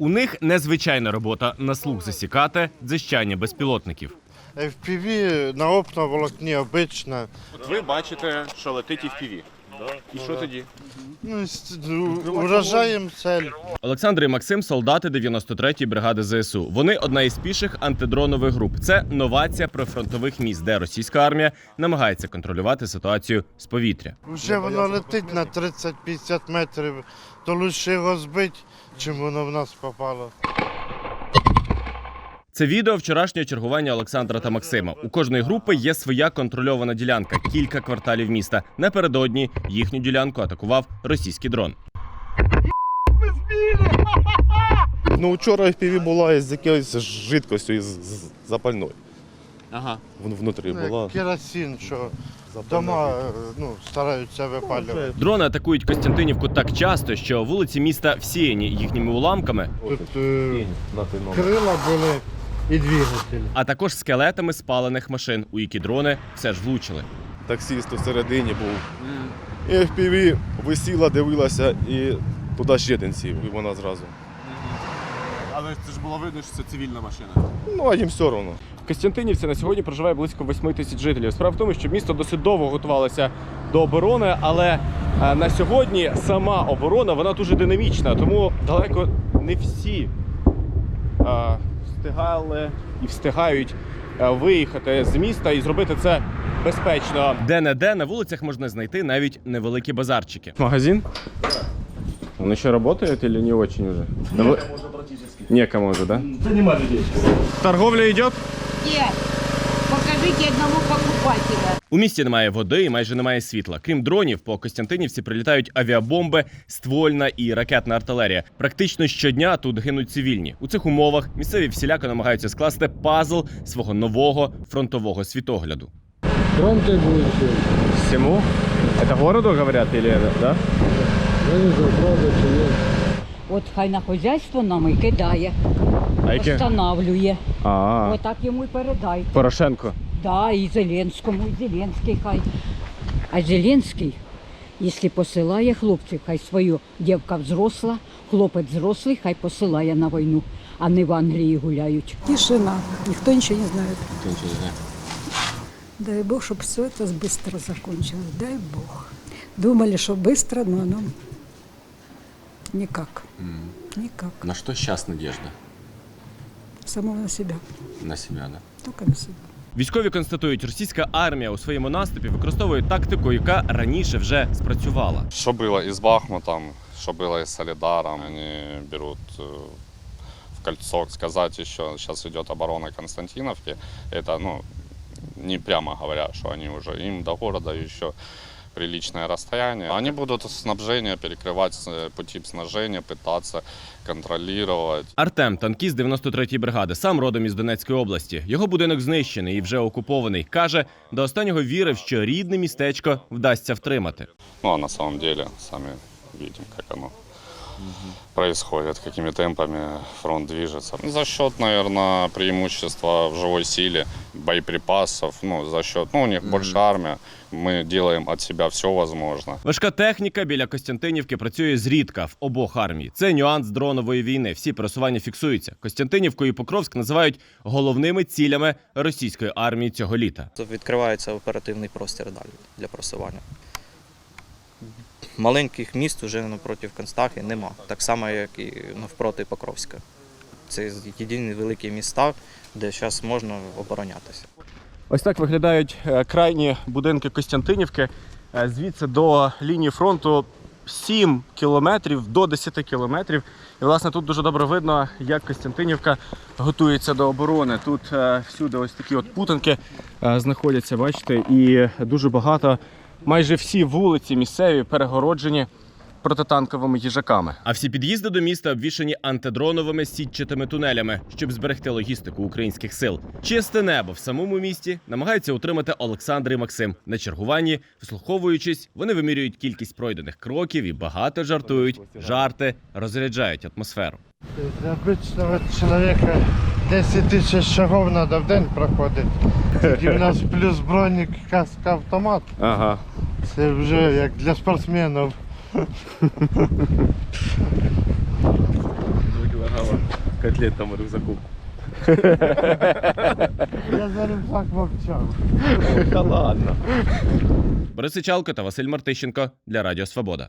У них незвичайна робота на слух засікати дзищання безпілотників. FPV на оптоволокні обична. Ви бачите, що летить і в піві. І що тоді? Ну, с- уражаємо цель. Олександр і Максим солдати 93-ї бригади ЗСУ. Вони одна із піших антидронових груп. Це новація прифронтових міст, де російська армія намагається контролювати ситуацію з повітря. Вже воно летить на 30-50 метрів, то лише його збити, чим воно в нас попало. Це відео вчорашнього чергування Олександра та Максима. У кожної групи є своя контрольована ділянка, кілька кварталів міста. Напередодні їхню ділянку атакував російський дрон. Ну, вчора FPV була із якоюсь жидкостю із з- запальною. Ага. Вон- Внутрі Ну, була. Керосин, що дома е, ну, стараються випалювати. Дрони атакують Костянтинівку так часто, що вулиці міста всіяні їхніми уламками, Тут е, крила були і двигателі. а також скелетами спалених машин, у які дрони все ж влучили. Таксіст всередині був. І FPV висіла, дивилася і туди ще один сів, і вона зразу. Але це ж було видно, що це цивільна машина. Ну, а їм все одно. Костянтинівці на сьогодні проживає близько 8 тисяч жителів. Справа в тому, що місто досить довго готувалося до оборони, але е, на сьогодні сама оборона вона дуже динамічна, тому далеко не всі е, встигали і встигають е, виїхати з міста і зробити це безпечно. Де-не-де на вулицях можна знайти навіть невеликі базарчики. Магазин? Он еще работает или не очень уже? Некому уже практически. Некому уже, да? Да нема людей Торговля идет? Нет. Покажите одного покупателя. У місті немає води і майже немає світла. Крім дронів, по Костянтинівці прилітають авіабомби, ствольна і ракетна артилерія. Практично щодня тут гинуть цивільні. У цих умовах місцеві всіляко намагаються скласти пазл свого нового фронтового світогляду. Всему? Это городу говорят или да? От хай на хозяйство нам і кидає, А яке? встановлює. А, Отак йому й передайте. Порошенко. Да, і Зеленському, і Зеленський хай. А Зеленський, якщо посилає хлопців, хай свою дівка взросла, хлопець взрослий, хай посилає на війну, а не в Англії гуляють. Тишина. Никто ничего не знает. Дай Бог, чтобы все это быстро закончилось. Дай Бог. Думали, что быстро, но оно никак. Никак. На що зараз надіжда? Самого на себя. На себе, да? Только на себя. Військові констатують, російська армія у своєму наступі використовує тактику, яка раніше вже спрацювала. Что было и с Бахмутом, что было и с Солидаром. Они берут э, в кольцо, сказать еще, сейчас идет оборона Константиновки. Это, ну, не прямо говоря, что они уже, им до города еще приличное расстояние. Они будут снабжение перекрывать э, пути снабжения, пытаться контролировать. Артем, танкіст 93-ї бригади, сам родом із Донецької області. Його будинок знищений і вже окупований. Каже, до останнього вірив, що рідне містечко вдасться втримати. Ну, а на самом деле, сами видим, как оно происходит, какими темпами фронт движется. За счет, наверное, преимущества в живой силе, боеприпасов, ну, за счет, ну, у них больше армия, мы делаем от себя все возможное. Важка техніка біля Костянтинівки працює зрідка в обох армій. Це нюанс дронової війни. Всі пересування фіксуються. Костянтинівку і Покровськ називають головними цілями російської армії цього літа. Відкривається оперативний простір далі для просування. Маленьких міст вже напроти Констахи нема, так само, як і навпроти Покровська. Це єдині великі міста, де зараз можна оборонятися. Ось так виглядають е, крайні будинки Костянтинівки. Е, Звідси до лінії фронту 7 кілометрів до 10 кілометрів. І власне тут дуже добре видно, як Костянтинівка готується до оборони. Тут е, всюди ось такі от путанки знаходяться, бачите, і дуже багато, майже всі вулиці місцеві перегороджені протитанковими їжаками. А всі під'їзди до міста обвішані антидроновими сітчатими тунелями, щоб зберегти логістику українських сил. Чисте небо в самому місті намагаються утримати Олександр і Максим. На чергуванні, вислуховуючись, вони вимірюють кількість пройдених кроків і багато жартують. Жарти розряджають атмосферу. Для обичного чоловіка 10 тисяч шагов треба в день проходити. Тоді в нас плюс бронік, каска, автомат. Ага. Це вже як для спортсменів. котлетам в рюкзаку. Я за рюкзак мовчав. Та ладно. Борис Сичалко та Василь Мартищенко для Радіо Свобода.